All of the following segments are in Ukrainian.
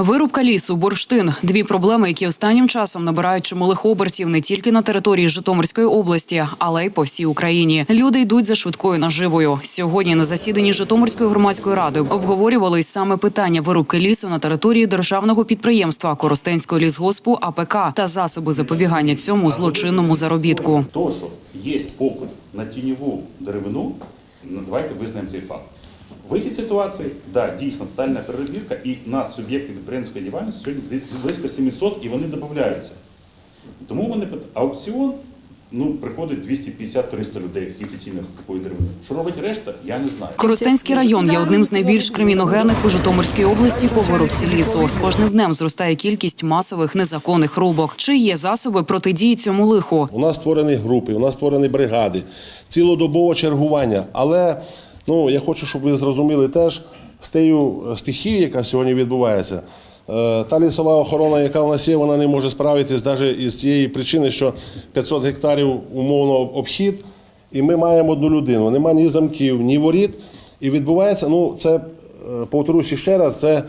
Вирубка лісу, бурштин дві проблеми, які останнім часом набирають чималих обертів не тільки на території Житомирської області, але й по всій Україні. Люди йдуть за швидкою наживою. Сьогодні на засіданні Житомирської громадської ради обговорювали саме питання вирубки лісу на території державного підприємства Коростенського лісгоспу АПК та засоби запобігання цьому злочинному заробітку. То, що є попит на тіньову деревину, ну, давайте визнаємо цей факт. Вихід ситуації, да, дійсно тотальна перевірка, і нас суб'єкти підприємської діяльності сьогодні близько 700, і вони додаються. Тому вони аукціон, ну, приходить 250-300 людей, які офіційно купують деревину. Що робить решта, я не знаю. Коростенський район є одним з найбільш криміногенних у Житомирській області по вирубці лісу. З кожним днем зростає кількість масових незаконних рубок. Чи є засоби протидії цьому лиху? У нас створені групи, у нас створені бригади, цілодобове чергування. Але ну, я хочу, щоб ви зрозуміли теж з тією стихією, яка сьогодні відбувається. е, Та лісова охорона, яка в нас є, вона не може справитись навіть із цієї причини, що 500 гектарів умовно обхід, і ми маємо одну людину. Нема ні замків, ні воріт. І відбувається, ну це е, повторюся ще раз, це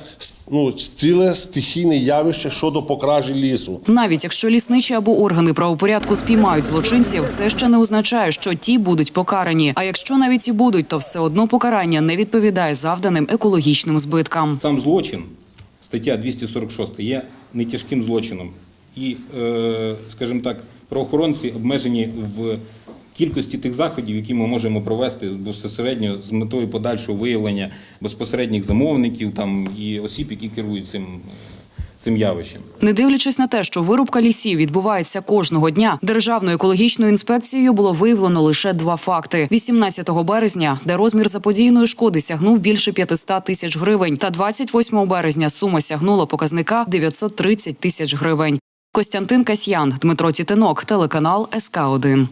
ну, ціле стихійне явище щодо покражі лісу. Навіть якщо лісничі або органи правопорядку спіймають злочинців, це ще не означає, що ті будуть покарані. А якщо навіть і будуть, то все одно покарання не відповідає завданим екологічним збиткам. Сам злочин, стаття 246, є нетяжким злочином. І, е, скажімо так, правоохоронці обмежені в кількості тих заходів, які ми можемо провести безпосередньо з метою подальшого виявлення безпосередніх замовників там, і осіб, які керують цим, цим явищем. Не дивлячись на те, що вирубка лісів відбувається кожного дня, державною екологічною інспекцією було виявлено лише два факти: 18 березня, де розмір заподіяної шкоди сягнув більше 500 тисяч гривень, та 28 березня сума сягнула показника 930 тисяч гривень. Костянтин Касьян, Дмитро Тітинок, телеканал СК 1